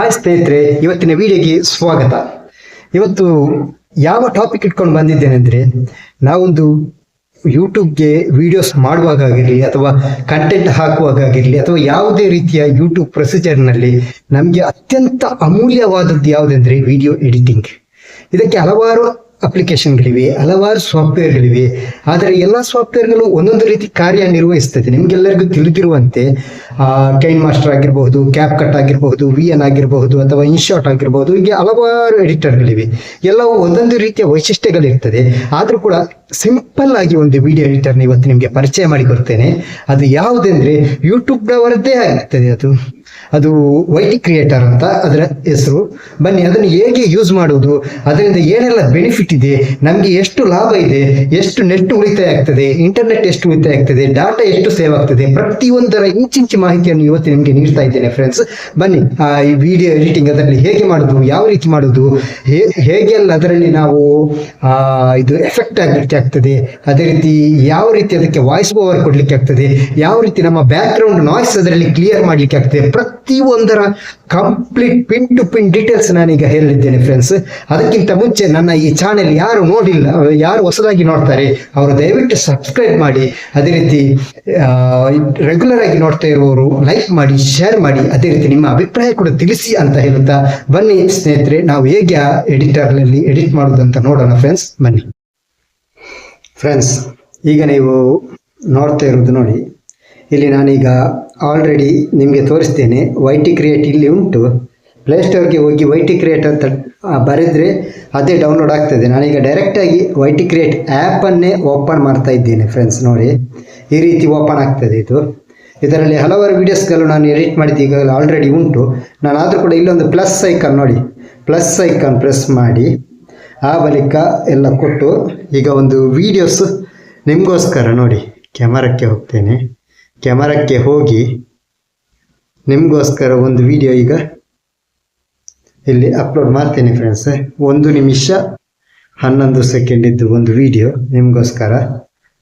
Hi ಸ್ನೇಹಿತರೆ, ಇವತ್ತಿನ ವಿಡಿಯೋಗೆ ಸ್ವಾಗತ. ಇವತ್ತು ಯಾವ ಟಾಪಿಕ್ ಇಟ್ಕೊಂಡು ಬಂದಿದ್ದೇನೆ ಅಂದರೆ ನಾವೊಂದು ಯೂಟ್ಯೂಬ್ಗೆ ವಿಡಿಯೋಸ್ ಮಾಡುವಾಗಿರಲಿ ಅಥವಾ ಕಂಟೆಂಟ್ ಹಾಕುವಾಗಿರಲಿ ಅಥವಾ ಯಾವುದೇ ರೀತಿಯ ಯೂಟ್ಯೂಬ್ ಪ್ರೊಸೀಜರ್ನಲ್ಲಿ ನಮಗೆ ಅತ್ಯಂತ ಅಮೂಲ್ಯವಾದದ್ದು ಯಾವುದೆಂದರೆ ವಿಡಿಯೋ ಎಡಿಟಿಂಗ್ ಇದಕ್ಕೆ ಹಲವಾರು ಅಪ್ಲಿಕೇಶನ್ಗಳಿವೆ, ಹಲವಾರು ಸಾಫ್ಟ್ವೇರ್ಗಳಿವೆ. ಆದರೆ ಎಲ್ಲ ಸಾಫ್ಟ್ವೇರ್ಗಳು ಒಂದೊಂದು ರೀತಿ ಕಾರ್ಯನಿರ್ವಹಿಸ್ತದೆ ನಿಮಗೆಲ್ಲರಿಗೂ ತಿಳಿದಿರುವಂತೆ ಕೈನ್ ಮಾಸ್ಟರ್ ಆಗಿರಬಹುದು ಕ್ಯಾಪ್ ಕಟ್ ಆಗಿರಬಹುದು ವಿ ಎನ್ ಆಗಿರಬಹುದು, ಅಥವಾ ಇನ್ಶಾಟ್ ಆಗಿರಬಹುದು, ಹೀಗೆ ಹಲವಾರು ಎಡಿಟರ್ಗಳಿವೆ. ಎಲ್ಲವೂ ಒಂದೊಂದು ರೀತಿಯ ವೈಶಿಷ್ಟ್ಯಗಳಿರ್ತದೆ. ಆದರೂ ಕೂಡ ಸಿಂಪಲ್ ಆಗಿ ಒಂದು ವಿಡಿಯೋ ಎಡಿಟರ್ನ ಇವತ್ತು ನಿಮಗೆ ಪರಿಚಯ ಮಾಡಿಕೊಡ್ತೇನೆ ಅದು ಯಾವುದೆಂದ್ರೆ ಯೂಟ್ಯೂಬ್ನವರದ್ದೇ ಆಗಿರ್ತದೆ ಅದು. ಅದು ವೈಟಿ ಕ್ರಿಯೇಟರ್ ಅಂತ ಅದರ ಹೆಸರು. ಬನ್ನಿ, ಅದನ್ನು ಹೇಗೆ ಯೂಸ್ ಮಾಡುವುದು? ಅದರಿಂದ ಏನೆಲ್ಲ ಬೆನಿಫಿಟ್ ಇದೆ? ನಮಗೆ ಎಷ್ಟು ಲಾಭ ಇದೆ? ಎಷ್ಟು ನೆಟ್ ಉಳಿತಾಯ ಆಗ್ತದೆ? ಇಂಟರ್ನೆಟ್ ಎಷ್ಟು ಉಳಿತಾಯ ಆಗ್ತದೆ? ಡಾಟಾ ಎಷ್ಟು ಸೇವ್ ಆಗ್ತದೆ? ಪ್ರತಿಯೊಂದರ ಇಂಚಿಂಚು ಮಾಹಿತಿಯನ್ನು ಇವತ್ತು ನಿಮಗೆ ನೀಡ್ತಾ ಇದ್ದೇನೆ ಫ್ರೆಂಡ್ಸ್ ಬನ್ನಿ ಈ ವಿಡಿಯೋ ಎಡಿಟಿಂಗ್ ಅದರಲ್ಲಿ ಹೇಗೆ ಮಾಡುದು ಯಾವ ರೀತಿ ಮಾಡುದು ಹೇ- ಹೇಗೆ ಎಲ್ಲ ಅದರಲ್ಲಿ ನಾವು ಇದು ಎಫೆಕ್ಟ್ ಆಗಲಿಕ್ಕೆ ಆಗ್ತದೆ? ಅದೇ ರೀತಿ ಯಾವ ರೀತಿ ಅದಕ್ಕೆ ವಾಯ್ಸ್ ಓವರ್ ಕೊಡ್ಲಿಕ್ಕೆ ಆಗ್ತದೆ? ಯಾವ ರೀತಿ ನಮ್ಮ ಬ್ಯಾಕ್ ಗ್ರೌಂಡ್ ನಾಯ್ಸ್ ಅದರಲ್ಲಿ ಕ್ಲಿಯರ್ ಮಾಡ್ಲಿಕ್ಕೆ ಆಗ್ತದೆ? ಪ್ರತಿಯೊಂದರ complete pin to pin details ನಾನೀಗ ಹೇಳಿದ್ದೇನೆ ಫ್ರೆಂಡ್ಸ್ ಅದಕ್ಕಿಂತ ಮುಂಚೆ ನನ್ನ ಈ ಚಾನೆಲ್ ಯಾರು ನೋಡಿಲ್ಲ, ಯಾರು ಹೊಸದಾಗಿ ನೋಡ್ತಾರೆ, ಅವರು ದಯವಿಟ್ಟು ಸಬ್ಸ್ಕ್ರೈಬ್ ಮಾಡಿ. ಅದೇ ರೀತಿ ರೆಗ್ಯುಲರ್ ಆಗಿ ನೋಡ್ತಾ ಇರುವವರು ಲೈಕ್ ಮಾಡಿ ಶೇರ್ ಮಾಡಿ. ಅದೇ ರೀತಿ ನಿಮ್ಮ ಅಭಿಪ್ರಾಯ ಕೂಡ ತಿಳಿಸಿ ಅಂತ ಹೇಳುತ್ತಾ ಬನ್ನಿ ಸ್ನೇಹಿತರೆ, ನಾವು ಹೇಗೆ ಆ ಎಡಿಟರ್ನಲ್ಲಿ ಎಡಿಟ್ ಮಾಡೋದು ಅಂತ ನೋಡೋಣ ಫ್ರೆಂಡ್ಸ್ ಬನ್ನಿ. ಫ್ರೆಂಡ್ಸ್ ಈಗ ನೀವು ನೋಡ್ತಾ ಇರೋದು ನೋಡಿ, ಇಲ್ಲಿ ನಾನೀಗ ಆಲ್ರೆಡಿ ನಿಮಗೆ ತೋರಿಸ್ತೇನೆ. ವೈ ಟಿ ಕ್ರಿಯೇಟ್ ಇಲ್ಲಿ ಉಂಟು. ಪ್ಲೇಸ್ಟೋರ್ಗೆ ಹೋಗಿ ವೈ ಟಿ ಕ್ರಿಯೇಟ್ ಅಂತ ಬರೆದರೆ ಅದೇ ಡೌನ್ಲೋಡ್ ಆಗ್ತದೆ. ನಾನೀಗ ಡೈರೆಕ್ಟಾಗಿ ವೈ ಟಿ ಕ್ರಿಯೇಟ್ ಆ್ಯಪನ್ನೇ ಓಪನ್ ಮಾಡ್ತಾ ಇದ್ದೇನೆ ಫ್ರೆಂಡ್ಸ್ ನೋಡಿ. ಈ ರೀತಿ ಓಪನ್ ಆಗ್ತದೆ ಇದು. ಇದರಲ್ಲಿ ಹಲವಾರು ವೀಡಿಯೋಸ್ಗಳು ನಾನು ಎಡಿಟ್ ಮಾಡಿದ್ದು ಈಗ ಆಲ್ರೆಡಿ ಉಂಟು. ನಾನು ಆದರೂ ಕೂಡ ಇಲ್ಲೊಂದು ಪ್ಲಸ್ ಐಕನ್ ನೋಡಿ. ಪ್ಲಸ್ ಐಕನ್ ಪ್ರೆಸ್ ಮಾಡಿ. ಆ ಬಳಿಕ ಎಲ್ಲ ಕೊಟ್ಟು ಈಗ ಒಂದು ವೀಡಿಯೋಸ್ ನಿಮಗೋಸ್ಕರ ನೋಡಿ. ಕ್ಯಾಮರಕ್ಕೆ ಹೋಗ್ತೇನೆ. ಕ್ಯಾಮರಕ್ಕೆ ಹೋಗಿ ನಿಮಗೋಸ್ಕರ ಒಂದು ವಿಡಿಯೋ ಈಗ ಇಲ್ಲಿ ಅಪ್ಲೋಡ್ ಮಾಡ್ತೇನೆ ಫ್ರೆಂಡ್ಸ್ ಒಂದು ನಿಮಿಷ ಹನ್ನೊಂದು ಸೆಕೆಂಡ್ ಇದ್ದು ಒಂದು ವಿಡಿಯೋ ನಿಮಗೋಸ್ಕರ.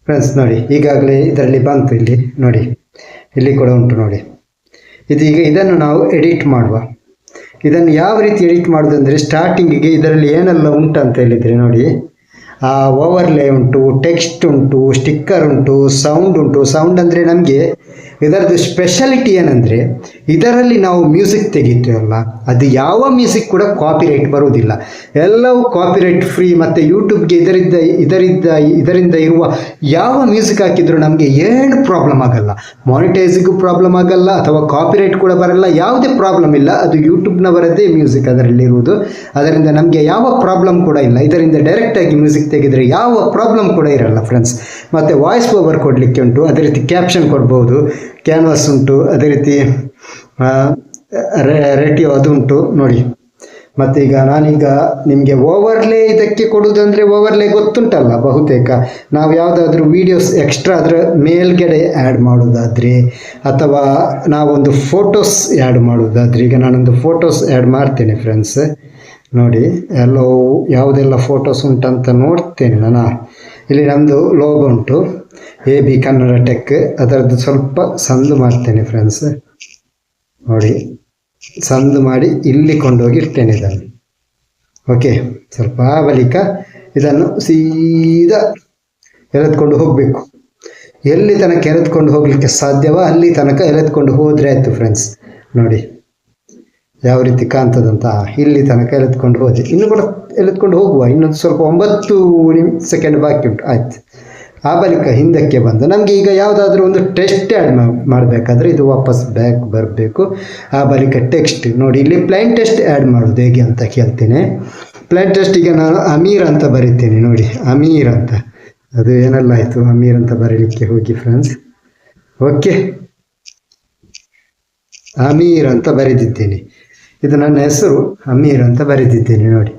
ಫ್ರೆಂಡ್ಸ್ ನೋಡಿ, ಈಗಾಗಲೇ ಇದರಲ್ಲಿ ಬಂತು ಇಲ್ಲಿ, ನೋಡಿ, ಇಲ್ಲಿ ಕೂಡ ಉಂಟು ನೋಡಿ. ಇದೀಗ ಇದನ್ನು ನಾವು ಎಡಿಟ್ ಮಾಡುವ. ಇದನ್ನು ಯಾವ ರೀತಿ ಎಡಿಟ್ ಮಾಡೋದು ಅಂದರೆ ಸ್ಟಾರ್ಟಿಂಗಿಗೆ ಇದರಲ್ಲಿ ಏನೆಲ್ಲ ಉಂಟು ಅಂತ ಹೇಳಿದರೆ ನೋಡಿ. ಓವರ್ಲೇ ಉಂಟು ಟೆಕ್ಸ್ಟ್ ಉಂಟು ಸ್ಟಿಕ್ಕರ್ ಉಂಟು ಸೌಂಡ್ ಉಂಟು. ಸೌಂಡ್ ಅಂದರೆ ನಮಗೆ ಇದರದ್ದು ಸ್ಪೆಷಾಲಿಟಿ ಏನಂದರೆ, ಇದರಲ್ಲಿ ನಾವು ಮ್ಯೂಸಿಕ್ ತೆಗಿತೀವಲ್ಲ, ಅದು ಯಾವ ಮ್ಯೂಸಿಕ್ ಕೂಡ ಕಾಪಿರೈಟ್ ಬರುವುದಿಲ್ಲ. ಎಲ್ಲವೂ ಕಾಪಿರೈಟ್ ಫ್ರೀ ಮತ್ತು ಯೂಟ್ಯೂಬ್ಗೆ ಇದರಿಂದ ಇದರಿಂದ ಇದರಿಂದ ಇರುವ ಯಾವ ಮ್ಯೂಸಿಕ್ ಹಾಕಿದರೂ ನಮಗೆ ಏನು ಪ್ರಾಬ್ಲಮ್ ಆಗಲ್ಲ. ಮಾನಿಟೈಸಿಗೂ ಪ್ರಾಬ್ಲಮ್ ಆಗಲ್ಲ, ಅಥವಾ ಕಾಪಿರೈಟ್ ಕೂಡ ಬರಲ್ಲ, ಯಾವುದೇ ಪ್ರಾಬ್ಲಮ್ ಇಲ್ಲ. ಅದು ಯೂಟ್ಯೂಬ್ನವರದ್ದೇ ಮ್ಯೂಸಿಕ್ ಅದರಲ್ಲಿ ಇರುವುದು. ಅದರಿಂದ ನಮಗೆ ಯಾವ ಪ್ರಾಬ್ಲಮ್ ಕೂಡ ಇಲ್ಲ. ಇದರಿಂದ ಡೈರೆಕ್ಟಾಗಿ ಮ್ಯೂಸಿಕ್ ತೆಗೆದರೆ ಯಾವ ಪ್ರಾಬ್ಲಮ್ ಕೂಡ ಇರಲ್ಲ ಫ್ರೆಂಡ್ಸ್ ಮತ್ತು ವಾಯ್ಸ್ ಓವರ್ ಕೊಡಲಿಕ್ಕೆ ಉಂಟು. ಅದೇ ರೀತಿ ಕ್ಯಾಪ್ಷನ್ ಕೊಡ್ಬೋದು. ಕ್ಯಾನ್ವಾಸ್ ಉಂಟು, ಅದೇ ರೀತಿ ರೇಟಿಯೋ ಅದು ಉಂಟು ನೋಡಿ. ಮತ್ತು ಈಗ ನಾನೀಗ ನಿಮಗೆ ಓವರ್ಲೇ ಇದಕ್ಕೆ ಕೊಡುವುದಂದರೆ ಓವರ್ಲೇ ಗೊತ್ತುಂಟಲ್ಲ ಬಹುತೇಕ. ನಾವು ಯಾವುದಾದ್ರೂ ವೀಡಿಯೋಸ್ ಎಕ್ಸ್ಟ್ರಾ ಅದರ ಮೇಲ್ಗಡೆ ಆ್ಯಡ್ ಮಾಡೋದಾದರೆ, ಅಥವಾ ನಾವೊಂದು ಫೋಟೋಸ್ ಆ್ಯಡ್ ಮಾಡೋದಾದರೆ, ಈಗ ನಾನೊಂದು ಫೋಟೋಸ್ ಆ್ಯಡ್ ಮಾಡ್ತೇನೆ ಫ್ರೆಂಡ್ಸ್ ನೋಡಿ ಎಲ್ಲೋ ಯಾವುದೆಲ್ಲ ಫೋಟೋಸ್ ಉಂಟಂತ ನೋಡ್ತೇನೆ ನಾನು. ಇಲ್ಲಿ ನಮ್ಮದು ಲೋಗೋ ಉಂಟು. ಎ ಬಿ ಕನ್ನಡ ಟೆಕ್ ಅದರದ್ದು ಸ್ವಲ್ಪ ಸಂದು ಮಾಡ್ತೇನೆ ಫ್ರೆಂಡ್ಸ್ ನೋಡಿ, ಸಂದು ಮಾಡಿ ಇಲ್ಲಿ ಕೊಂಡೋಗಿ ಇಡ್ತೇನೆ ಇದನ್ನು. ಓಕೆ ಸ್ವಲ್ಪ ಬಳಿಕ ಇದನ್ನು ಸೀದಾ ಎಳೆದುಕೊಂಡು ಹೋಗಬೇಕು. ಎಲ್ಲಿ ತನಕ ಎಳೆದುಕೊಂಡು ಹೋಗಲಿಕ್ಕೆ ಸಾಧ್ಯವೋ ಅಲ್ಲಿ ತನಕ ಎಳೆದುಕೊಂಡು ಹೋದರೆ ಆಯಿತು ಫ್ರೆಂಡ್ಸ್ ನೋಡಿ, ಯಾವ ರೀತಿ ಕಾಣ್ತದಂತ. ಇಲ್ಲಿ ತನಕ ಎಳೆದುಕೊಂಡು ಹೋದೆ. ಇನ್ನು ಕೂಡ ಎಳೆದುಕೊಂಡು ಹೋಗುವ. ಇನ್ನೊಂದು ಸ್ವಲ್ಪ ಒಂಬತ್ತು ನಿಮ್ ಸೆಕೆಂಡ್ ಬಾಕಿ ಉಂಟು. ಆಯ್ತು. ಆ ಬಳಿಕ ಹಿಂದಕ್ಕೆ ಬಂದು, ನಮಗೆ ಈಗ ಯಾವುದಾದ್ರೂ ಒಂದು ಟೆಸ್ಟ್ ಆ್ಯಡ್ ಮಾಡಬೇಕಾದ್ರೆ ಇದು ವಾಪಸ್ ಬ್ಯಾಕ್ ಬರಬೇಕು. ಆ ಬಳಿಕ ಟೆಕ್ಸ್ಟ್ ನೋಡಿ, ಇಲ್ಲಿ ಪ್ಲ್ಯಾನ್ ಟೆಸ್ಟ್ ಆ್ಯಡ್ ಮಾಡೋದು ಹೇಗೆ ಅಂತ ಕೇಳ್ತೇನೆ ಟೆಸ್ಟ್ ಟೆಸ್ಟಿಗೆ ನಾನು ಅಮೀರ್ ಅಂತ ಬರೀತೀನಿ, ನೋಡಿ. ಅಮೀರ್ ಅಂತ. ಅದು ಏನೆಲ್ಲ ಆಯಿತು ಅಮೀರ್ ಅಂತ ಬರೀಲಿಕ್ಕೆ ಹೋಗಿ ಫ್ರೆಂಡ್ಸ್ ಓಕೆ ಅಮೀರ್ ಅಂತ ಬರೆದಿದ್ದೇನೆ. ಇದು ನನ್ನ ಹೆಸರು, ಅಮೀರ್ ಅಂತ ಬರೆದಿದ್ದೇನೆ, ನೋಡಿ.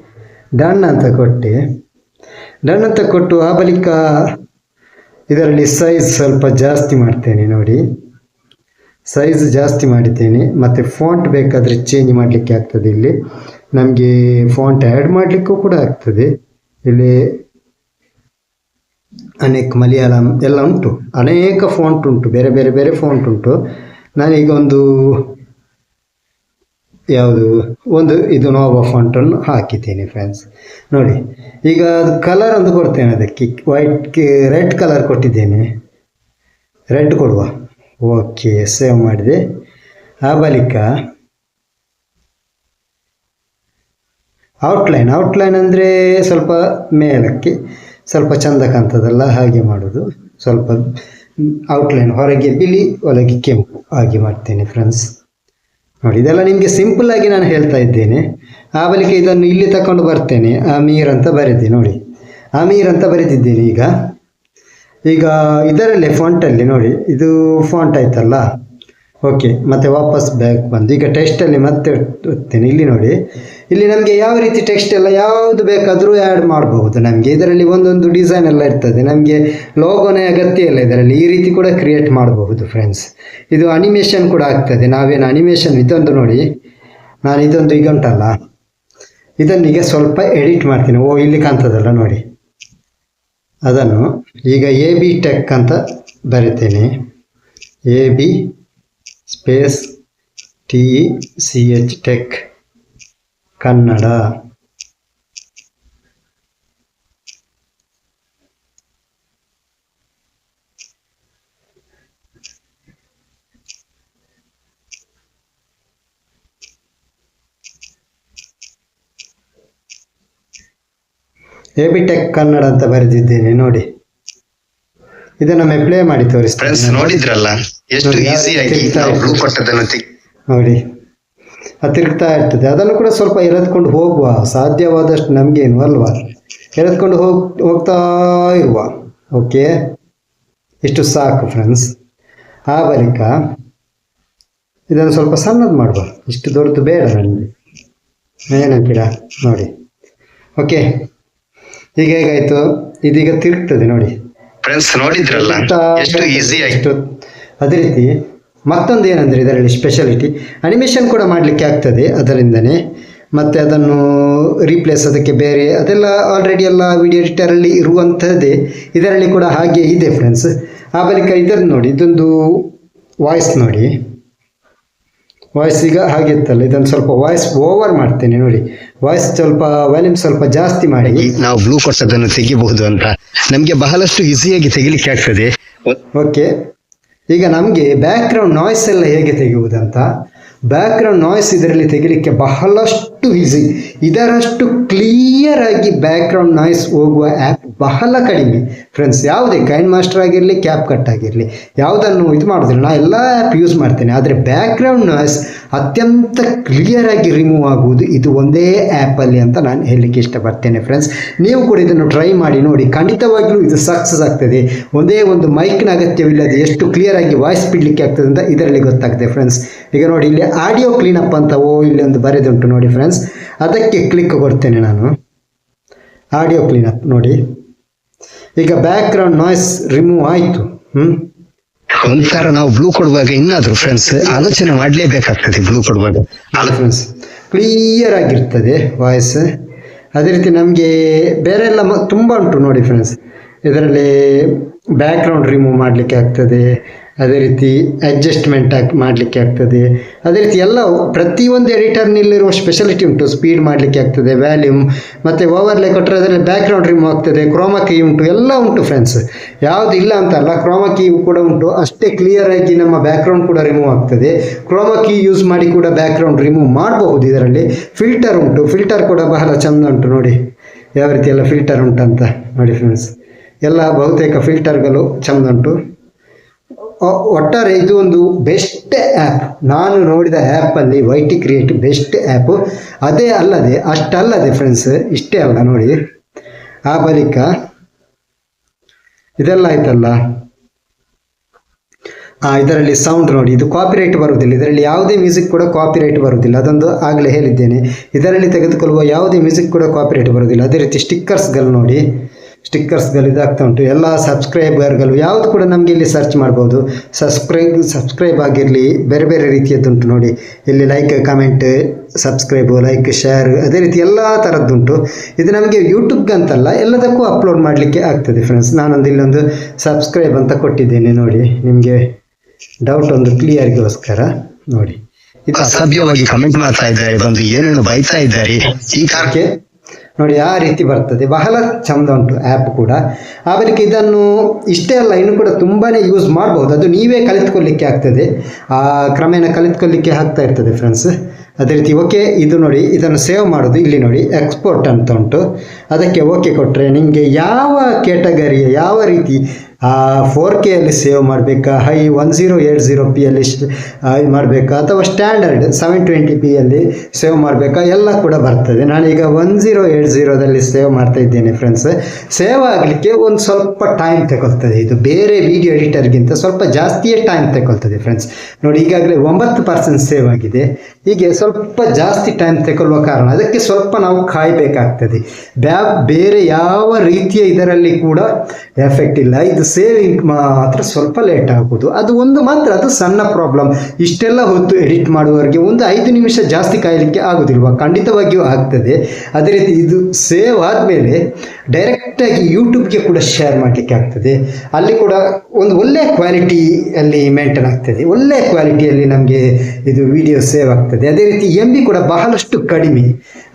ಡನ್ ಅಂತ ಕೊಟ್ಟೆ. ಡನ್ ಅಂತ ಕೊಟ್ಟು ಆ ಬಳಿಕ ಇದರಲ್ಲಿ ಸೈಜ್ ಸ್ವಲ್ಪ ಜಾಸ್ತಿ ಮಾಡ್ತೇನೆ ನೋಡಿ. ಸೈಜ್ ಜಾಸ್ತಿ ಮಾಡಿದ್ದೇನೆ. ಮತ್ತು ಫಾಂಟ್ ಬೇಕಾದರೆ ಚೇಂಜ್ ಮಾಡಲಿಕ್ಕೆ ಆಗ್ತದೆ ಇಲ್ಲಿ. ನಮಗೆ ಫಾಂಟ್ ಆ್ಯಡ್ ಮಾಡಲಿಕ್ಕೂ ಕೂಡ ಆಗ್ತದೆ. ಇಲ್ಲಿ ಅನೇಕ ಮಲಯಾಳಂ ಎಲ್ಲ ಉಂಟು. ಅನೇಕ ಫಾಂಟ್ ಉಂಟು. ಬೇರೆ ಬೇರೆ ಬೇರೆ ಫಾಂಟ್ ಉಂಟು. ನಾನೀಗ ಒಂದು ಯಾವುದು? ಒಂದು ಇದು ನೋವಾ ಫಾಂಟನ್ನು ಹಾಕಿದ್ದೀನಿ ಫ್ರೆಂಡ್ಸ್ ನೋಡಿ, ಈಗ ಅದು ಕಲರ್ ಅಂತ ಕೊಡ್ತೇನೆ ಅದಕ್ಕೆ. ವೈಟ್ ರೆಡ್ ಕಲರ್ ಕೊಟ್ಟಿದ್ದೇನೆ. ರೆಡ್ ಕೊಡುವ. ಓಕೆ ಸೇವ್ ಮಾಡಿದೆ. ಆ ಬಳಿಕ ಔಟ್ಲೈನ್ ಔಟ್ಲೈನ್ ಅಂದರೆ ಸ್ವಲ್ಪ ಮೇಲಕ್ಕೆ, ಸ್ವಲ್ಪ ಚಂದ ಕಾಣ್ತದಲ್ಲ ಹಾಗೆ ಮಾಡೋದು. ಸ್ವಲ್ಪ ಔಟ್ಲೈನ್ ಹೊರಗೆ ಬಿಳಿ, ಒಳಗೆ ಕೆಂಪು, ಹಾಗೆ ಮಾಡ್ತೇನೆ ಫ್ರೆಂಡ್ಸ್ ನೋಡಿ, ಇದೆಲ್ಲ ನಿಮಗೆ ಸಿಂಪಲ್ ಆಗಿ ನಾನು ಹೇಳ್ತಾ ಇದ್ದೇನೆ. ಆ ಬಳಿಕ ಇದನ್ನು ಇಲ್ಲಿ ತಕೊಂಡು ಬರ್ತೇನೆ, ಅಮೀರ್ ಅಂತ ಬರೆದೆ, ನೋಡಿ. ಅಮೀರ್ ಅಂತ ಬರೆದಿದ್ದೇನೆ ಈಗ. ಈಗ ಇದರಲ್ಲೇ ಫಾಂಟಲ್ಲಿ ನೋಡಿ, ಇದು ಫಾಂಟ್ ಆಯ್ತಲ್ಲ? ಓಕೆ ಮತ್ತೆ ವಾಪಸ್ ಬ್ಯಾಕ್ ಬಂದು. ಈಗ ಟೆಕ್ಸ್ಟಲ್ಲಿ ಮತ್ತೆ ಒತ್ತೇನೆ ಇಲ್ಲಿ ನೋಡಿ. ಇಲ್ಲಿ ನಮಗೆ ಯಾವ ರೀತಿ ಟೆಕ್ಸ್ಟ್ ಎಲ್ಲ ಯಾವುದು ಬೇಕಾದರೂ ಆ್ಯಡ್ ಮಾಡಬಹುದು ನಮಗೆ. ಇದರಲ್ಲಿ ಒಂದೊಂದು ಡಿಸೈನ್ ಎಲ್ಲ ಇರ್ತದೆ. ನಮಗೆ ಲೋಗೋನೇ ಅಗತ್ಯ ಇಲ್ಲ ಇದರಲ್ಲಿ. ಈ ರೀತಿ ಕೂಡ ಕ್ರಿಯೇಟ್ ಮಾಡಬಹುದು ಫ್ರೆಂಡ್ಸ್ ಇದು ಅನಿಮೇಷನ್ ಕೂಡ ಆಗ್ತದೆ. ನಾವೇನು ಅನಿಮೇಷನ್ ಇದೊಂದು ನೋಡಿ. ನಾನು ಇದೊಂದು ಈಗ ಉಂಟಲ್ಲ. ಇದನ್ನೀಗ ಸ್ವಲ್ಪ ಎಡಿಟ್ ಮಾಡ್ತೀನಿ. ಓ, ಇಲ್ಲಿ ಕಾಣ್ತದಲ್ಲ ನೋಡಿ. ಅದನ್ನು ಈಗ ಎ ಬಿ ಟೆಕ್ ಅಂತ ಬರಿತೇನೆ. A B space T E C H tech Kannada. A B tech Kannada ಅಂತ ಬರೆದಿದ್ದೇನೆ ನೋಡಿ. ಇದನ್ನೊಮ್ಮೆ ಪ್ಲೇ ಮಾಡಿ ಫ್ರೆಂಡ್ಸ್ ನೋಡಿದ್ರಲ್ಲ? ಎಷ್ಟು ಈಸಿಯಾಗಿ ನಾವು ಬ್ಲೂ ಕೊಟ್ಟದನ್ನು ನೋಡಿ. ಅದು ತಿರುಗ್ತಾ ಇರ್ತದೆ. ಅದನ್ನು ಕೂಡ ಸ್ವಲ್ಪ ಎಳೆದುಕೊಂಡು ಹೋಗುವ. ಸಾಧ್ಯವಾದಷ್ಟು ನಮಗೇನು ಅಲ್ವಾ? ಎಳೆದುಕೊಂಡು ಹೋಗ್ ಹೋಗ್ತಾ ಇರುವ. ಓಕೆ ಇಷ್ಟು ಸಾಕು ಫ್ರೆಂಡ್ಸ್ ಆ ಬಳಿಕ ಇದನ್ನು ಸ್ವಲ್ಪ ಸಣ್ಣದು ಮಾಡುವ. ಇಷ್ಟು ದೊಡ್ಡದು ಬೇಡ ನನಗೆ ಏನಂತೀರಾ? ನೋಡಿ. ಓಕೆ ಈಗ ಹೇಗಾಯಿತು? ಇದೀಗ ತಿರುಗ್ತದೆ ನೋಡಿ. ಫ್ರೆಂಡ್ಸ್ ನೋಡಿದ್ರಲ್ಲ ಎಷ್ಟು ಈಸಿ ಆಯ್ತು. ಅದೇ ರೀತಿ ಮತ್ತೊಂದು ಏನಂದರೆ ಇದರಲ್ಲಿ ಸ್ಪೆಷಾಲಿಟಿ ಅನಿಮೇಷನ್ ಕೂಡ ಮಾಡಲಿಕ್ಕೆ ಆಗ್ತದೆ ಅದರಿಂದನೇ. ಮತ್ತು ಅದನ್ನು ರೀಪ್ಲೇಸ್ ಅದಕ್ಕೆ ಬೇರೆ ಅದೆಲ್ಲ ಆಲ್ರೆಡಿ ಎಲ್ಲ ವಿಡಿಯೋ ಎಡಿಟರಲ್ಲಿ ಇರುವಂಥದ್ದೇ ಇದರಲ್ಲಿ ಕೂಡ ಹಾಗೆ ಇದೆ ಫ್ರೆಂಡ್ಸ್ ಆ ಬಳಿಕ ಇದನ್ನು ನೋಡಿ ಇದೊಂದು ವಾಯ್ಸ್ ನೋಡಿ. ವಾಯ್ಸ್ ಈಗ ಹಾಗೆ ಇತ್ತಲ್ಲ ಇದನ್ನು ಸ್ವಲ್ಪ ವಾಯ್ಸ್ ಓವರ್ ಮಾಡ್ತೇನೆ ನೋಡಿ. ವಾಯ್ಸ್ ಸ್ವಲ್ಪ ವ್ಯಾಲ್ಯೂಮ್ ಸ್ವಲ್ಪ ಜಾಸ್ತಿ ಮಾಡಿ. ನಾವು ಬ್ಲೂ ಕೊಟ್ಟದನ್ನು ತೆಗಿಬಹುದು ಅಂತ. ನಮಗೆ ಬಹಳಷ್ಟು ಈಸಿಯಾಗಿ ತೆಗಿಲಿಕ್ಕೆ ಆಗ್ತದೆ. ಓಕೆ ಈಗ ನಮಗೆ ಬ್ಯಾಕ್ಗ್ರೌಂಡ್ ನಾಯ್ಸ್ ಎಲ್ಲ ಹೇಗೆ ತೆಗೆಯುವುದಂತ. ಬ್ಯಾಕ್ಗ್ರೌಂಡ್ ನಾಯ್ಸ್ ಇದರಲ್ಲಿ ತೆಗಿಲಿಕ್ಕೆ ಬಹಳಷ್ಟು ಈಸಿ ಇದರಷ್ಟು ಕ್ಲಿಯರ್ ಆಗಿ ಬ್ಯಾಕ್ಗ್ರೌಂಡ್ ನಾಯ್ಸ್ ಹೋಗುವ ಆ್ಯಪ್ ಬಹಳ ಕಡಿಮೆ. ಫ್ರೆಂಡ್ಸ್ ಯಾವುದೇ ಕೈಂಡ್ ಮಾಸ್ಟರ್ ಆಗಿರಲಿ ಕ್ಯಾಪ್ ಕಟ್ ಆಗಿರಲಿ, ಯಾವುದನ್ನು ಇದು ಮಾಡೋದಿಲ್ಲ. ನಾನು ಎಲ್ಲ ಆ್ಯಪ್ ಯೂಸ್ ಮಾಡ್ತೇನೆ. ಆದರೆ ಬ್ಯಾಕ್ಗ್ರೌಂಡ್ ನಾಯ್ಸ್ ಅತ್ಯಂತ ಕ್ಲಿಯರ್ ಆಗಿ ರಿಮೂವ್ ಆಗುವುದು ಇದು ಒಂದೇ ಆ್ಯಪಲ್ಲಿ ಅಂತ ನಾನು ಹೇಳಲಿಕ್ಕೆ ಇಷ್ಟಪಡ್ತೇನೆ ಫ್ರೆಂಡ್ಸ್ ನೀವು ಕೂಡ ಇದನ್ನು ಟ್ರೈ ಮಾಡಿ, ನೋಡಿ. ಖಂಡಿತವಾಗಿಯೂ ಇದು ಸಕ್ಸಸ್ ಆಗ್ತದೆ. ಒಂದೇ ಒಂದು ಮೈಕ್ನ ಅಗತ್ಯವಿಲ್ಲದೆ ಎಷ್ಟು ಕ್ಲಿಯರ್ ಆಗಿ ವಾಯ್ಸ್ ಬಿಡಲಿಕ್ಕೆ ಆಗ್ತದೆ ಅಂತ ಇದರಲ್ಲಿ ಗೊತ್ತಾಗ್ತದೆ ಫ್ರೆಂಡ್ಸ್ ಈಗ ನೋಡಿ, ಇಲ್ಲಿ ಆಡಿಯೋ ಕ್ಲೀನಪ್ ಅಂತ, ಓ, ಇಲ್ಲಿ ಒಂದು ಬರೆದುಂಟು ನೋಡಿ ಫ್ರೆಂಡ್ಸ್ ಅದಕ್ಕೆ ಕ್ಲಿಕ್ ಕೊಡ್ತೇನೆ ನಾನು. ಆಡಿಯೋ ಕ್ಲೀನಪ್ ನೋಡಿ. ಈಗ ಬ್ಯಾಕ್ಗ್ರೌಂಡ್ ನಾಯ್ಸ್ ರಿಮೂವ್ ಆಯಿತು ಹ್ಮ್? ಒಂಥರ ನಾವು ಬ್ಲೂ ಕೊಡುವಾಗ ಇನ್ನಾದ್ರೂ ಫ್ರೆಂಡ್ಸ್ ಆಲೋಚನೆ ಮಾಡಲೇಬೇಕಾಗ್ತದೆ ಬ್ಲೂ ಕೊಡುವಾಗ. ಆಲೋ- ಫ್ರೆಂಡ್ಸ್ ಕ್ಲಿಯರ್ ಆಗಿರ್ತದೆ ವಾಯ್ಸ್ ಅದೇ ರೀತಿ ನಮಗೆ ಬೇರೆ ಎಲ್ಲ ತುಂಬ ಉಂಟು ನೋಡಿ ಫ್ರೆಂಡ್ಸ್ ಇದರಲ್ಲಿ ಬ್ಯಾಕ್ಗ್ರೌಂಡ್ ರಿಮೂವ್ ಮಾಡಲಿಕ್ಕೆ ಆಗ್ತದೆ. ಅದೇ ರೀತಿ ಅಡ್ಜಸ್ಟ್ಮೆಂಟ್ ಆಗಿ ಮಾಡಲಿಕ್ಕೆ ಆಗ್ತದೆ. ಅದೇ ರೀತಿ ಎಲ್ಲ ಪ್ರತಿಯೊಂದು ಎಡಿಟರ್ನಲ್ಲಿರುವ ಸ್ಪೆಷಾಲಿಟಿ ಉಂಟು. ಸ್ಪೀಡ್ ಮಾಡಲಿಕ್ಕೆ ಆಗ್ತದೆ ವ್ಯಾಲ್ಯೂಮ್ ಮತ್ತು ಓವರ್ಲೇ ಕೊಟ್ಟರೆ ಅದರಲ್ಲಿ ಬ್ಯಾಕ್ಗ್ರೌಂಡ್ ರಿಮೂವ್ ಆಗ್ತದೆ ಕ್ರೋಮಾ ಕೀ ಉಂಟು, ಎಲ್ಲ ಉಂಟು ಫ್ರೆಂಡ್ಸ್ ಯಾವುದು ಇಲ್ಲ ಅಂತಲ್ಲ ಕ್ರೋಮಾ ಕೀ ಕೂಡ ಉಂಟು. ಅಷ್ಟೇ ಕ್ಲಿಯರ್ ಆಗಿ ನಮ್ಮ ಬ್ಯಾಕ್ಗ್ರೌಂಡ್ ಕೂಡ ರಿಮೂವ್ ಆಗ್ತದೆ. ಕ್ರೋಮಾ ಕೀ ಯೂಸ್ ಮಾಡಿ ಕೂಡ ಬ್ಯಾಕ್ಗ್ರೌಂಡ್ ರಿಮೂವ್ ಮಾಡಬಹುದು ಇದರಲ್ಲಿ. ಫಿಲ್ಟರ್ ಉಂಟು. ಫಿಲ್ಟರ್ ಕೂಡ ಬಹಳ ಚೆಂದ ಉಂಟು ನೋಡಿ. ಯಾವ ರೀತಿ ಎಲ್ಲ ಫಿಲ್ಟರ್ ಉಂಟಂತ ನೋಡಿ ಫ್ರೆಂಡ್ಸ್ ಎಲ್ಲ ಬಹುತೇಕ ಫಿಲ್ಟರ್ಗಳು ಚೆಂದ ಉಂಟು. ಒಟ್ಟಾರೆ ಇದು ಒಂದು ಬೆಸ್ಟ್ ಆ್ಯಪ್. ನಾನು ನೋಡಿದ ಆ್ಯಪಲ್ಲಿ Y T create best app. ಅದೇ ಅಲ್ಲದೆ, ಅಷ್ಟಲ್ಲದೆ ಫ್ರೆಂಡ್ಸ್ ಇಷ್ಟೇ ಅಲ್ಲ ನೋಡಿ. ಆ ಬಳಿಕ ಇದೆಲ್ಲ ಆಯ್ತಲ್ಲ? ಇದರಲ್ಲಿ ಸೌಂಡ್ ನೋಡಿ. ಇದು ಕಾಪಿರೈಟ್ ಬರುವುದಿಲ್ಲ. ಇದರಲ್ಲಿ ಯಾವುದೇ ಮ್ಯೂಸಿಕ್ ಕೂಡ ಕಾಪಿರೈಟ್ ಬರುವುದಿಲ್ಲ. ಅದೊಂದು ಆಗಲೇ ಹೇಳಿದ್ದೇನೆ. ಇದರಲ್ಲಿ ತೆಗೆದುಕೊಳ್ಳುವ ಯಾವುದೇ ಮ್ಯೂಸಿಕ್ ಕೂಡ ಕಾಪಿರೈಟ್ ಬರುವುದಿಲ್ಲ. ಅದೇ ರೀತಿ ಸ್ಟಿಕ್ಕರ್ಸ್ಗಳು ನೋಡಿ. ಸ್ಟಿಕ್ಕರ್ಸ್ಗಳು ಇದಾಗ್ತಾ ಉಂಟು. ಎಲ್ಲ ಸಬ್ಸ್ಕ್ರೈಬರ್ಗಳು ಯಾವುದು ಕೂಡ ನಮಗೆ ಇಲ್ಲಿ ಸರ್ಚ್ ಮಾಡ್ಬೋದು. ಸಬ್ಸ್ಕ್ರೈಬ್ ಸಬ್ಸ್ಕ್ರೈಬ್ ಆಗಿರಲಿ, ಬೇರೆ ಬೇರೆ ರೀತಿಯದ್ದುಂಟು ನೋಡಿ. ಇಲ್ಲಿ like comment subscribe like share ಅದೇ ರೀತಿ ಎಲ್ಲ ಥರದ್ದುಂಟು ಇದು ನಮಗೆ ಯೂಟ್ಯೂಬ್ಗೆ ಅಂತಲ್ಲ, ಎಲ್ಲದಕ್ಕೂ ಅಪ್ಲೋಡ್ ಮಾಡಲಿಕ್ಕೆ ಆಗ್ತದೆ ಫ್ರೆಂಡ್ಸ್ ನಾನೊಂದು ಇಲ್ಲೊಂದು ಸಬ್ಸ್ಕ್ರೈಬ್ ಅಂತ ಕೊಟ್ಟಿದ್ದೇನೆ ನೋಡಿ. ನಿಮಗೆ ಡೌಟ್ ಒಂದು ಕ್ಲಿಯರ್ಗೋಸ್ಕರ ನೋಡಿ. ಇದು ಅಸಭ್ಯವಾಗಿ ಕಮೆಂಟ್ ಮಾಡ್ತಾ ಇದ್ದಾರೆ, ಬಂದು ಏನೇನು ಬೈತಾ ಇದ್ದಾರೆ. ಈ ಕಾರಣ ಓಕೆ ನೋಡಿ, ಆ ರೀತಿ ಬರ್ತದೆ. ಬಹಳ ಚಂದ ಉಂಟು ಆ್ಯಪ್ ಕೂಡ. ಆಮೇಲೆ ಇದನ್ನು ಇಷ್ಟೇ ಅಲ್ಲ, ಇನ್ನು ಕೂಡ ತುಂಬಾ ಯೂಸ್ ಮಾಡ್ಬೋದು. ಅದು ನೀವೇ ಕಲಿತ್ಕೊಳ್ಳಿಕ್ಕೆ ಆಗ್ತದೆ. ಆ ಕ್ರಮೇಣ ಕಲಿತ್ಕೊಳ್ಳಿಕ್ಕೆ ಆಗ್ತಾ ಇರ್ತದೆ ಫ್ರೆಂಡ್ಸ್ ಅದೇ ರೀತಿ ಓಕೆ ಇದು ನೋಡಿ, ಇದನ್ನು ಸೇವ್ ಮಾಡೋದು. ಇಲ್ಲಿ ನೋಡಿ ಎಕ್ಸ್ಪೋರ್ಟ್ ಅಂತ ಉಂಟು. ಅದಕ್ಕೆ ಓಕೆ ಕೊಟ್ಟರೆ ನಿಮಗೆ ಯಾವ ಕ್ಯಾಟಗರಿಯ ಯಾವ ರೀತಿ ಫೋರ್ ಕೆಯಲ್ಲಿ ಸೇವ್ ಮಾಡಬೇಕಾ? High one zero eight zero ಪಿಯಲ್ಲಿ ಮಾಡಬೇಕಾ? ಅಥವಾ ಸ್ಟ್ಯಾಂಡರ್ಡ್ ಸೆವೆನ್ ಟ್ವೆಂಟಿ ಪಿ ಅಲ್ಲಿ ಸೇವ್ ಮಾಡಬೇಕಾ? ಎಲ್ಲ ಕೂಡ ಬರ್ತದೆ. ನಾನೀಗ ಒನ್ ಜೀರೋ ಏಟ್ ಜೀರೋದಲ್ಲಿ ಸೇವ್ ಮಾಡ್ತಾ ಇದ್ದೇನೆ ಫ್ರೆಂಡ್ಸ್ ಸೇವ್ ಆಗಲಿಕ್ಕೆ ಒಂದು ಸ್ವಲ್ಪ ಟೈಮ್ ತಗೊಳ್ತದೆ. ಇದು ಬೇರೆ ವಿಡಿಯೋ ಎಡಿಟರ್ಗಿಂತ ಸ್ವಲ್ಪ ಜಾಸ್ತಿಯೇ ಟೈಮ್ ತಗೊಳ್ತದೆ ಫ್ರೆಂಡ್ಸ್ ನೋಡಿ, ಈಗಾಗಲೇ ಒಂಬತ್ತು ಪರ್ಸೆಂಟ್ ಸೇವ್ ಆಗಿದೆ. ಹೀಗೆ ಸ್ವಲ್ಪ ಜಾಸ್ತಿ ಟೈಮ್ ತಗೊಳ್ಳುವ ಕಾರಣ ಅದಕ್ಕೆ ಸ್ವಲ್ಪ ನಾವು ಕಾಯಬೇಕಾಗ್ತದೆ. ಬ್ಯಾ ಬೇರೆ ಯಾವ ರೀತಿಯ ಇದರಲ್ಲಿ ಕೂಡ ಎಫೆಕ್ಟ್ ಇಲ್ಲ. ಇದು ಸೇವಿಂಗ್ ಮಾತ್ರ ಸ್ವಲ್ಪ ಲೇಟ್ ಆಗೋದು ಅದು ಒಂದು ಮಾತ್ರ, ಅದು ಸಣ್ಣ ಪ್ರಾಬ್ಲಮ್ ಇಷ್ಟೆಲ್ಲ ಹೊತ್ತು ಎಡಿಟ್ ಮಾಡುವವರಿಗೆ ಒಂದು ಐದು ನಿಮಿಷ ಜಾಸ್ತಿ ಕಾಯಲಿಕ್ಕೆ ಆಗೋದಿಲ್ವ? ಖಂಡಿತವಾಗಿಯೂ ಆಗ್ತದೆ. ಅದೇ ರೀತಿ ಇದು ಸೇವ್ ಆದಮೇಲೆ ಡೈರೆಕ್ಟಾಗಿ ಯೂಟ್ಯೂಬ್ಗೆ ಕೂಡ ಶೇರ್ ಮಾಡಲಿಕ್ಕೆ ಆಗ್ತದೆ. ಅಲ್ಲಿ ಕೂಡ ಒಂದು ಒಳ್ಳೆಯ ಕ್ವಾಲಿಟಿಯಲ್ಲಿ ಮೇಂಟೈನ್ ಆಗ್ತದೆ. ಒಳ್ಳೆಯ ಕ್ವಾಲಿಟಿಯಲ್ಲಿ ನಮಗೆ ಇದು ವಿಡಿಯೋ ಸೇವ್ ಆಗ್ತದೆ. ಅದೇ ರೀತಿ ಎಂ ಬಿ ಕೂಡ ಬಹಳಷ್ಟು ಕಡಿಮೆ.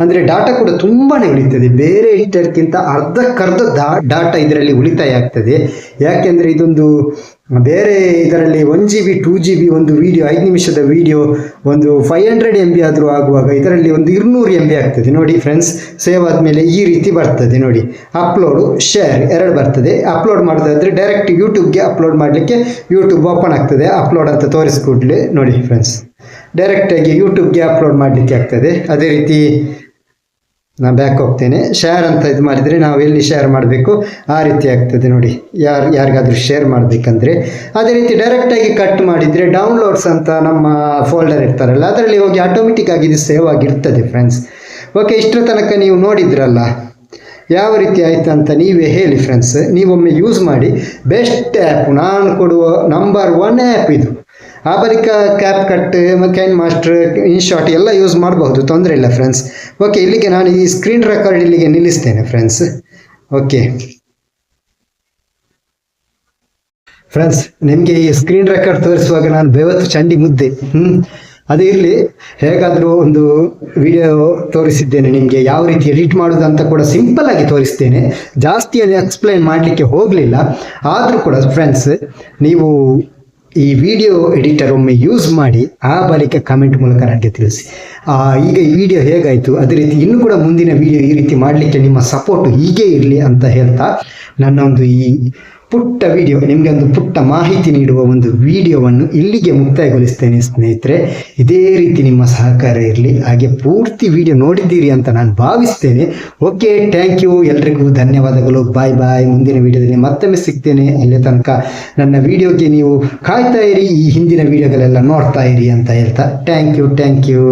ಅಂದರೆ ಡಾಟಾ ಕೂಡ ತುಂಬಾ ಉಳಿತದೆ. ಬೇರೆ ಎಡಿಟರ್ಗಿಂತ ಅರ್ಧಕ್ಕರ್ಧ ಡಾಟಾ ಇದರಲ್ಲಿ ಉಳಿತಾಯ ಆಗ್ತದೆ. ಯಾಕೆಂದರೆ ಇದೊಂದು ಬೇರೆ ಇದರಲ್ಲಿ one G B two G B ಒಂದು ವಿಡಿಯೋ ಐದು ನಿಮಿಷದ ವಿಡಿಯೋ ಒಂದು ಫೈವ್ ಹಂಡ್ರೆಡ್ ಎಂ ಬಿ ಆದರೂ ಆಗುವಾಗ ಇದರಲ್ಲಿ ಒಂದು ಇರುನೂರು ಎಂ ಬಿ ಆಗ್ತದೆ. ನೋಡಿ ಫ್ರೆಂಡ್ಸ್ ಸೇವ್ ಆದಮೇಲೆ ಈ ರೀತಿ ಬರ್ತದೆ. ನೋಡಿ ಅಪ್ಲೋಡು ಶೇರ್ ಎರಡು ಬರ್ತದೆ. ಅಪ್ಲೋಡ್ ಮಾಡೋದಾದರೆ ಡೈರೆಕ್ಟ್ ಯೂಟ್ಯೂಬ್ಗೆ ಅಪ್ಲೋಡ್ ಮಾಡಲಿಕ್ಕೆ ಯೂಟ್ಯೂಬ್ ಓಪನ್ ಆಗ್ತದೆ. ಅಪ್ಲೋಡ್ ಅಂತ ತೋರಿಸ್ಕೊಡ್ಲಿ. ನೋಡಿ ಫ್ರೆಂಡ್ಸ್ ಡೈರೆಕ್ಟಾಗಿ ಯೂಟ್ಯೂಬ್ಗೆ ಅಪ್ಲೋಡ್ ಮಾಡಲಿಕ್ಕೆ ಆಗ್ತದೆ. ಅದೇ ರೀತಿ ನಾನು ಬ್ಯಾಕ್ ಹೋಗ್ತೇನೆ. ಶೇರ್ ಅಂತ ಇದು ಮಾಡಿದರೆ ನಾವು ಎಲ್ಲಿ ಶೇರ್ ಮಾಡಬೇಕು? ಆ ರೀತಿ ಆಗ್ತದೆ ನೋಡಿ. ಯಾರು, ಯಾರಿಗಾದರೂ ಶೇರ್ ಮಾಡಬೇಕಂದ್ರೆ. ಅದೇ ರೀತಿ ಡೈರೆಕ್ಟಾಗಿ ಕಟ್ ಮಾಡಿದರೆ ಡೌನ್ಲೋಡ್ಸ್ ಅಂತ ನಮ್ಮ ಫೋಲ್ಡರ್ ಇರ್ತಾರಲ್ಲ, ಅದರಲ್ಲಿ ಹೋಗಿ ಆಟೋಮೆಟಿಕ್ಕಾಗಿ ಇದು ಸೇವ್ ಆಗಿರ್ತದೆ ಫ್ರೆಂಡ್ಸ್ ಓಕೆ ಇಷ್ಟರ ತನಕ ನೀವು ನೋಡಿದ್ರಲ್ಲ. ಯಾವ ರೀತಿ ಆಯಿತು ಅಂತ ನೀವೇ ಹೇಳಿ ಫ್ರೆಂಡ್ಸ್ ನೀವೊಮ್ಮೆ ಯೂಸ್ ಮಾಡಿ. ಬೆಸ್ಟ್ ಆ್ಯಪ್ ನಾನು ಕೊಡುವ ನಂಬರ್ ಒನ್ ಆ್ಯಪ್ ಇದು. ಆ CapCut KineMaster, InShot ಎಲ್ಲ ಯೂಸ್ ಮಾಡಬಹುದು, ತೊಂದರೆ ಇಲ್ಲ ಫ್ರೆಂಡ್ಸ್ ಓಕೆ ಇಲ್ಲಿಗೆ ನಾನು ಈ ಸ್ಕ್ರೀನ್ ರೆಕಾರ್ಡ್ ಇಲ್ಲಿಗೆ ನಿಲ್ಲಿಸ್ತೇನೆ ಫ್ರೆಂಡ್ಸ್ ಓಕೆ ಫ್ರೆಂಡ್ಸ್ ನಿಮಗೆ ಈ ಸ್ಕ್ರೀನ್ ರೆಕಾರ್ಡ್ ತೋರಿಸುವಾಗ ನಾನು ಬೇವತ್ತು ಚಂಡಿ ಮುದ್ದೆ. ಹ್ಞೂ ಅದೇ ಇರಲಿ ಹೇಗಾದರೂ ಒಂದು ವಿಡಿಯೋ ತೋರಿಸಿದ್ದೇನೆ ನಿಮಗೆ, ಯಾವ ರೀತಿ ಎಡಿಟ್ ಮಾಡೋದು ಅಂತ ಕೂಡ ಸಿಂಪಲ್ ಆಗಿ ತೋರಿಸ್ತೇನೆ. ಜಾಸ್ತಿ ಅದು ಎಕ್ಸ್ಪ್ಲೈನ್ ಮಾಡಲಿಕ್ಕೆ ಹೋಗಲಿಲ್ಲ. ಆದರೂ ಕೂಡ ಫ್ರೆಂಡ್ಸ್ ನೀವು ಈ ವಿಡಿಯೋ ಎಡಿಟರ್ ಒಮ್ಮೆ ಯೂಸ್ ಮಾಡಿ, ಆ ಬಳಿಕ ಕಮೆಂಟ್ ಮೂಲಕ ನನಗೆ ತಿಳಿಸಿ. ಈಗ ಈ ವಿಡಿಯೋ ಹೇಗಾಯಿತು? ಅದೇ ರೀತಿ ಇನ್ನೂ ಕೂಡ ಮುಂದಿನ ವಿಡಿಯೋ ಈ ರೀತಿ ಮಾಡಲಿಕ್ಕೆ ನಿಮ್ಮ ಸಪೋರ್ಟ್ ಹೀಗೆ ಇರಲಿ ಅಂತ ಹೇಳ್ತಾ ನನ್ನ ಒಂದು ಈ ಪುಟ್ಟ ವಿಡಿಯೋ ನಿಮಗೆ ಒಂದು ಪುಟ್ಟ ಮಾಹಿತಿ ನೀಡುವ ಒಂದು ವಿಡಿಯೋವನ್ನು ಇಲ್ಲಿಗೆ ಮುಕ್ತಾಯಗೊಳಿಸ್ತೇನೆ ಸ್ನೇಹಿತರೆ. ಇದೇ ರೀತಿ ನಿಮ್ಮ ಸಹಕಾರ ಇರಲಿ, ಹಾಗೆ ಪೂರ್ತಿ ವಿಡಿಯೋ ನೋಡಿದ್ದೀರಿ ಅಂತ ನಾನು ಭಾವಿಸ್ತೇನೆ. ಓಕೆ ಥ್ಯಾಂಕ್ ಯು ಎಲ್ರಿಗೂ ಧನ್ಯವಾದಗಳು. ಬಾಯ್ ಬಾಯ್ ಮುಂದಿನ ವಿಡಿಯೋದಲ್ಲಿ ಮತ್ತೊಮ್ಮೆ ಸಿಗ್ತೇನೆ. ಅಲ್ಲೇ ತನಕ ನನ್ನ ವಿಡಿಯೋಗೆ ನೀವು ಕಾಯ್ತಾ ಇರಿ, ಈ ಹಿಂದಿನ ವಿಡಿಯೋಗಳೆಲ್ಲ ನೋಡ್ತಾ ಇರಿ ಅಂತ ಹೇಳ್ತಾ ಥ್ಯಾಂಕ್ ಯು ಥ್ಯಾಂಕ್ ಯು